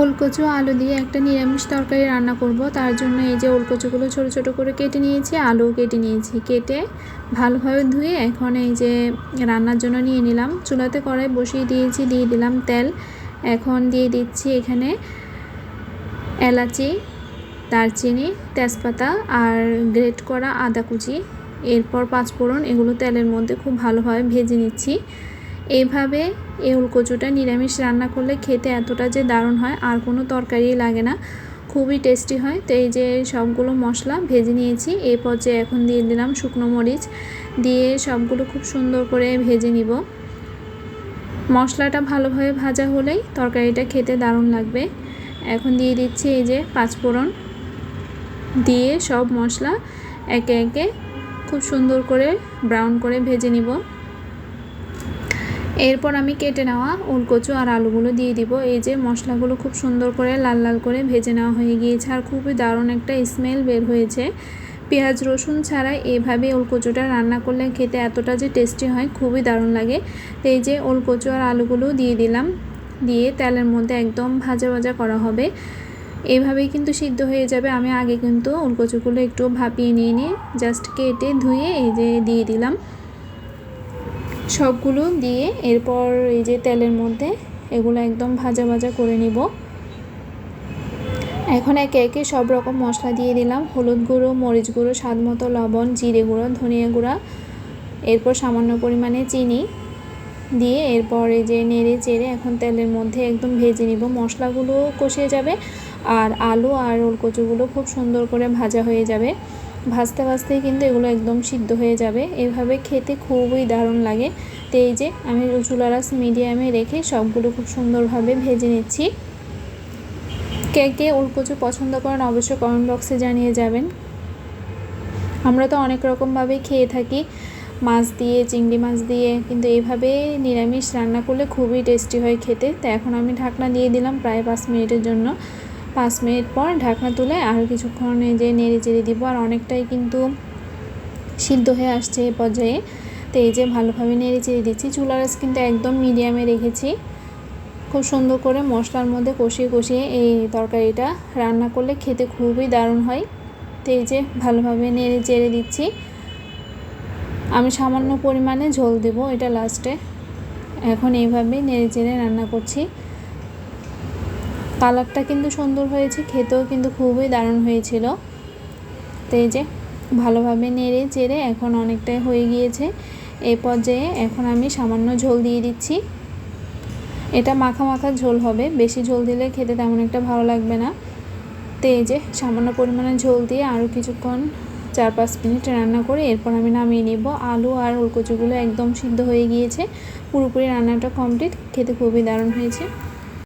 ওলকচু, আলু দিয়ে একটা নিরামিষ তরকারি রান্না করব। তার জন্য এই যে ওলকচুগুলো ছোট ছোট করে কেটে নিয়েছি, আলুও কেটে নিয়েছি। কেটে ভালোভাবে ধুয়ে এখন এই যে রান্নার জন্য নিয়ে নিলাম। চুলাতে কড়াই বসিয়ে দিয়েছি, দিয়ে দিলাম তেল। এখন দিয়ে দিচ্ছি এখানে এলাচি, দারচিনি, তেজপাতা আর গ্রেট করা আদা কুচি। এরপর পাঁচফোড়ন, এগুলো তেলের মধ্যে খুব ভালোভাবে ভেজে নিচ্ছি। এইভাবে এই উলকচুটা নিরামিষ রান্না করলে খেতে এতটা যে দারুণ হয়, আর কোনো তরকারি লাগে না। খুবই টেস্টি হয়। তো এই যে সবগুলো মশলা ভেজে নিয়েছি এই পর্যায়ে এখন দিয়ে দিলাম শুকনো মরিচ। দিয়ে সবগুলো খুব সুন্দর করে ভেজে নিব। মশলাটা ভালোভাবে ভাজা হলেই তরকারিটা খেতে দারুণ লাগবে। এখন দিয়ে দিচ্ছি এই যে পাঁচফোড়ন। দিয়ে সব মশলা একে একে খুব সুন্দর করে ব্রাউন করে ভেজে নিব। এরপর আমি কেটে নেওয়া উলকচু আর আলুগুলো দিয়ে দিব। এই যে মশলাগুলো খুব সুন্দর করে লাল লাল করে ভেজে নেওয়া হয়ে গিয়েছে আর খুবই দারুণ একটা স্মেল বের হয়েছে। পেঁয়াজ, রসুন ছাড়া এভাবে ওলকচুটা রান্না করলে খেতে এতটা যে টেস্টি হয়, খুবই দারুণ লাগে। তো এই যে ওলকচু আর আলুগুলো দিয়ে দিলাম। দিয়ে তেলের মধ্যে একদম ভাজা ভাজা করা হবে। এভাবেই কিন্তু সিদ্ধ হয়ে যাবে। আমি আগে কিন্তু ওলকচুগুলো একটু ভাপিয়ে নিয়ে নিয়ে জাস্ট কেটে ধুয়ে এই যে দিয়ে দিলাম। সবগুলো দিয়ে এরপর এই যে তেলের মধ্যে এগুলো একদম ভাজা ভাজা করে নিব। এখন একে একে সব রকম মশলা দিয়ে দিলাম। হলুদ গুঁড়ো, মরিচ গুঁড়ো, স্বাদ মতো লবণ, জিরে গুঁড়ো, ধনিয়া গুঁড়া, এরপর সামান্য পরিমাণে চিনি দিয়ে এরপর এই যে নেড়ে চেড়ে এখন তেলের মধ্যে একদম ভেজে নিব। মশলাগুলো কষে যাবে আর আলু আর ওল কচুগুলো খুব সুন্দর করে ভাজা হয়ে যাবে। ভাজতে ভাজতেই কিন্তু এগুলো একদম সিদ্ধ হয়ে যাবে। এভাবে খেতে খুবই দারুণ লাগে। তো এই যে আমি চুলারাস মিডিয়ামে রেখে সবগুলো খুব সুন্দরভাবে ভেজে নিচ্ছি। কে কে উলকচু পছন্দ করেন অবশ্যই কমেন্ট বক্সে জানিয়ে যাবেন। আমরা তো অনেক রকমভাবেই খেয়ে থাকি। মাছ দিয়ে, চিংড়ি মাছ দিয়ে, কিন্তু এইভাবে নিরামিষ রান্না করলে খুবই টেস্টি হয় খেতে। তো এখন আমি ঢাকনা দিয়ে দিলাম প্রায় পাঁচ মিনিটের জন্য। পাঁচ মিনিট পর ঢাকনা তুলে আরও কিছুক্ষণ যে নেড়ে চেড়ে দিব আর অনেকটাই কিন্তু সিদ্ধ হয়ে আসছে এ পর্যায়ে। তো এই যে ভালোভাবে নেড়ে চেড়ে দিচ্ছি। চুলার কিন্তু একদম মিডিয়ামে রেখেছি। খুব সুন্দর করে মশলার মধ্যে কষিয়ে কষিয়ে এই তরকারিটা রান্না করলে খেতে খুবই দারুণ হয়। তো এই যে ভালোভাবে নেড়ে চেড়ে দিচ্ছি। আমি সামান্য পরিমাণে ঝোল দেব এটা লাস্টে এখন এইভাবেই নেড়ে চেড়ে রান্না করছি। কালারটা কিন্তু সুন্দর হয়েছে, খেতেও কিন্তু খুবই দারুণ হয়েছিল। তো এই যে ভালোভাবে নেড়ে চেড়ে এখন অনেকটাই হয়ে গিয়েছে। এই পর্যায়ে এখন আমি সামান্য ঝোল দিয়ে দিচ্ছি। এটা মাখা মাখা ঝোল হবে, বেশি ঝোল দিলে খেতে তেমন একটা ভালো লাগবে না। তো এই যে সামান্য পরিমাণে ঝোল দিয়ে আরও কিছুক্ষণ চার পাঁচ মিনিট রান্না করে এরপর আমি নামিয়ে নিব। আলু আর ওলকচুগুলো একদম সিদ্ধ হয়ে গিয়েছে। পুরোপুরি রান্নাটা কমপ্লিট, খেতে খুবই দারুণ হয়েছে।